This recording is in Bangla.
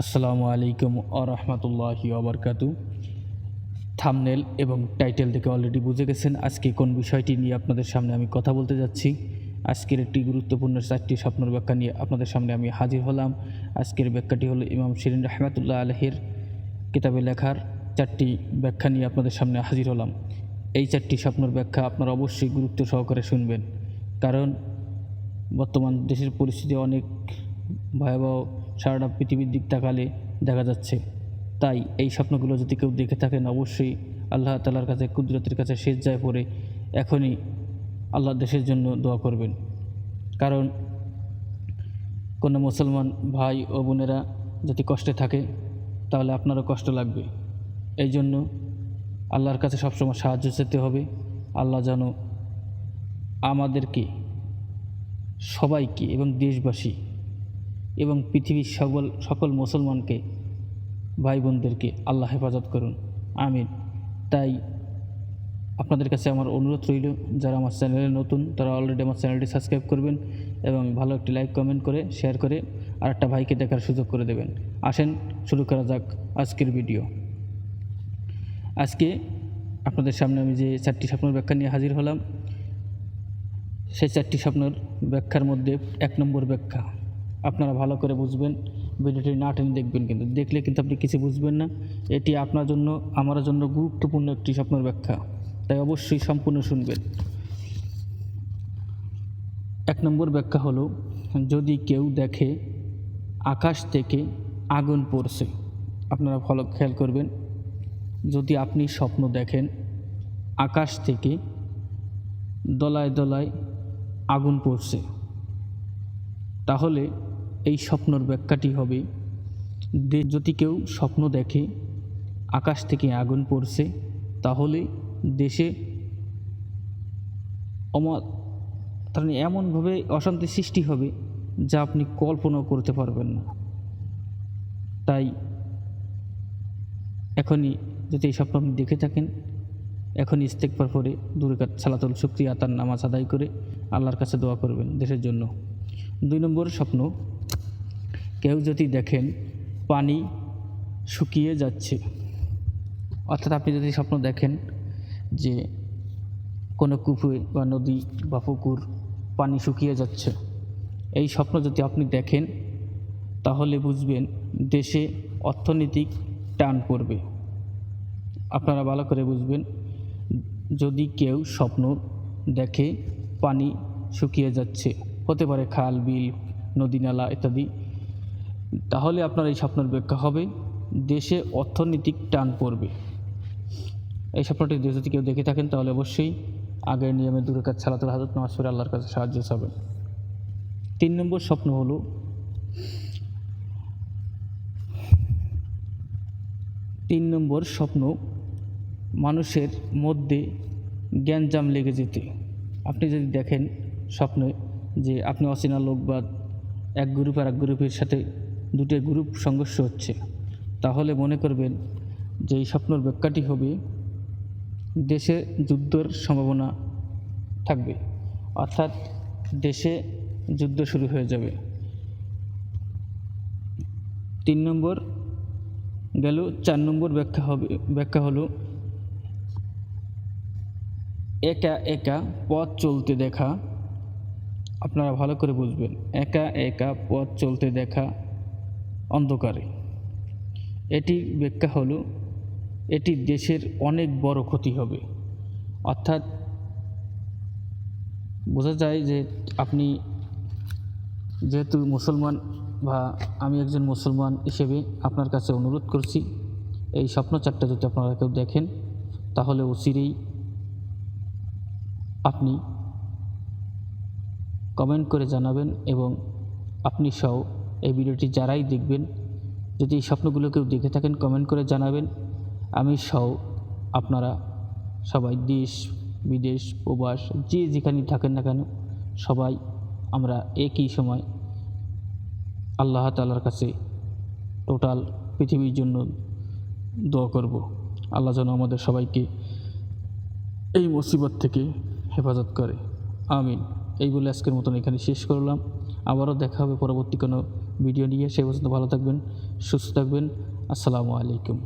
আসসালামু আলাইকুম আ রহমতুল্লাহি আবরকাতু থামনেল এবং টাইটেল থেকে অলরেডি বুঝে গেছেন আজকে কোন বিষয়টি নিয়ে আপনাদের সামনে আমি কথা বলতে যাচ্ছি। আজকের একটি গুরুত্বপূর্ণ চারটি স্বপ্নের ব্যাখ্যা নিয়ে আপনাদের সামনে আমি হাজির হলাম। আজকের ব্যাখ্যাটি হলো ইমাম শিরিন রহমতুল্লাহ আলহের কিতাবে লেখার চারটি ব্যাখ্যা নিয়ে আপনাদের সামনে হাজির হলাম। এই চারটি স্বপ্নের ব্যাখ্যা আপনারা অবশ্যই গুরুত্ব সহকারে শুনবেন। কারণ বর্তমান দেশের পরিস্থিতি অনেক ভয়াবহ সারাটা পৃথিবীর দিক তাকালে দেখা যাচ্ছে। তাই এই স্বপ্নগুলো যদি কেউ দেখে থাকেন, অবশ্যই আল্লাহ তালার কাছে, কুদরতের কাছে শেষ যায় পড়ে। এখনই আল্লাহ দেশের জন্য দোয়া করবেন। কারণ কোনো মুসলমান ভাই ও বোনেরা যদি কষ্টে থাকে, তাহলে আপনারও কষ্ট লাগবে। এই জন্য আল্লাহর কাছে সবসময় সাহায্য চেতে হবে। আল্লাহ যেন আমাদেরকে, সবাইকে এবং দেশবাসী এবং পৃথিবীর সকল সকল মুসলমানকে ভাই বোনদেরকে আল্লাহ হেফাজত করুন। আমিন। তাই আপনাদের কাছে আমার অনুরোধ রইল, যারা আমার চ্যানেলে নতুন, তারা অলরেডি আমার চ্যানেলটি সাবস্ক্রাইব করবেন এবং ভালো একটি লাইক কমেন্ট করে শেয়ার করে আরেকটা ভাইকে দেখার সুযোগ করে দেবেন। আসেন, শুরু করা যাক আজকের ভিডিও আজকে আপনাদের সামনে আমি যে চারটি স্বপ্নের ব্যাখ্যা নিয়ে হাজির হলাম, সেই চারটি স্বপ্নের ব্যাখ্যার মধ্যে এক নম্বর ব্যাখ্যা। আপনারা ভালো করে বুঝবেন, ভিডিওটি না টেনে দেখবেন কিন্তু। দেখলে কিন্তু আপনি কিছু বুঝবেন না। এটি আপনার জন্য, আমার জন্য গুরুত্বপূর্ণ একটি স্বপ্নের ব্যাখ্যা। তাই অবশ্যই সম্পূর্ণ শুনবেন। এক নম্বর ব্যাখ্যা হলো, যদি কেউ দেখে, আকাশ থেকে আগুন পড়ছে। আপনারা ভালো খেয়াল করবেন, যদি আপনি স্বপ্ন দেখেন, আকাশ থেকে দলায় দলায় আগুন পড়ছে। তাহলে এই স্বপ্নর ব্যাখ্যাটি হবে, দে- যদি কেউ স্বপ্ন দেখে, আকাশ থেকে আগুন পড়ছে, তাহলে দেশে অমা তার মানে এমনভাবে অশান্তি সৃষ্টি হবে, যা আপনি কল্পনাও করতে পারবেন না। তাই এখনই যদি এই স্বপ্ন আপনি দেখে থাকেন এখন ইস্তেকবার পরে দুর্গা সালাতুল শুক্রিয়া তার নামাজ আদায় করে আল্লাহর কাছে দোয়া করবেন দেশের জন্য। দুই নম্বর স্বপ্ন কেউ যদি দেখেন পানি শুকিয়ে যাচ্ছে, অর্থাৎ আপনি যদি স্বপ্ন দেখেন যে কোনো কুপুর বা নদী বা পুকুর পানি শুকিয়ে যাচ্ছে, এই স্বপ্ন যদি আপনি দেখেন, তাহলে বুঝবেন দেশে অর্থনৈতিক টান পড়বে। আপনারা ভালো করে বুঝবেন, যদি কেউ স্বপ্ন দেখে পানি শুকিয়ে যাচ্ছে, হতে পারে খাল, বিল, নদী, নালা ইত্যাদি তাহলে আপনার এই স্বপ্নের ব্যাখ্যা হবে, দেশে অর্থনৈতিক টান পড়বে। এই স্বপ্নটি যদি কেউ দেখে থাকেন, তাহলে অবশ্যই আগের নিয়মে দূরে কাজ ছালাতুল হাজত, নামাজ পড়ে আল্লাহর কাছে সাহায্য চাবেন। তিন নম্বর স্বপ্ন হলো, তিন নম্বর স্বপ্ন মানুষের মধ্যে জ্ঞানজাম লেগে যেতে। আপনি যদি দেখেন স্বপ্নে যে আপনি অচেনা লোক বা এক গ্রুপ আর এক গ্রুপের সাথে দুটো গ্রুপ সংঘর্ষ হচ্ছে। তাহলে মনে করবেন যে এই স্বপ্নর ব্যাখ্যাটি হবে, দেশে যুদ্ধের সম্ভাবনা থাকবে, অর্থাৎ দেশে যুদ্ধ শুরু হয়ে যাবে। তিন নম্বর গেল, চার নম্বর ব্যাখ্যা হবে, ব্যাখ্যা হলো, একা একা পথ চলতে দেখা, আপনারা ভালো করে বুঝবেন, একা একা পথ চলতে দেখা অন্ধকারে। এটি ব্যাখ্যা হলো, এটি দেশের অনেক বড় ক্ষতি হবে। অর্থাৎ বোঝা যায় যে আপনি যেহেতু মুসলমান বা আমি একজন মুসলমান হিসেবে আপনার কাছে অনুরোধ করছি, এই স্বপ্ন চারটা যদি আপনারা কেউ দেখেন, তাহলে অচিরেই আপনি কমেন্ট করে জানাবেন এবং আপনি সহ এই ভিডিওটি যারাই দেখবেন, যদি এই স্বপ্নগুলো কেউ দেখে থাকেন কমেন্ট করে জানাবেন। আমি সহ আপনারা সবাই, দেশ, বিদেশ, প্রবাস, যে যেখানে থাকেন না কেন, সবাই আমরা একই সময় আল্লাহ তালার কাছে টোটাল পৃথিবীর জন্য দোয়া করব। আল্লাহ যেন আমাদের সবাইকে এই মুসিবত থেকে হেফাজত করে। আমিন। এই বলে আজকের মতন এখানে শেষ করলাম। আবারও দেখা হবে পরবর্তী কোনো ভিডিও নিয়ে সে পর্যন্ত ভালো থাকবেন সুস্থ থাকবেন। আসসালামু আলাইকুম।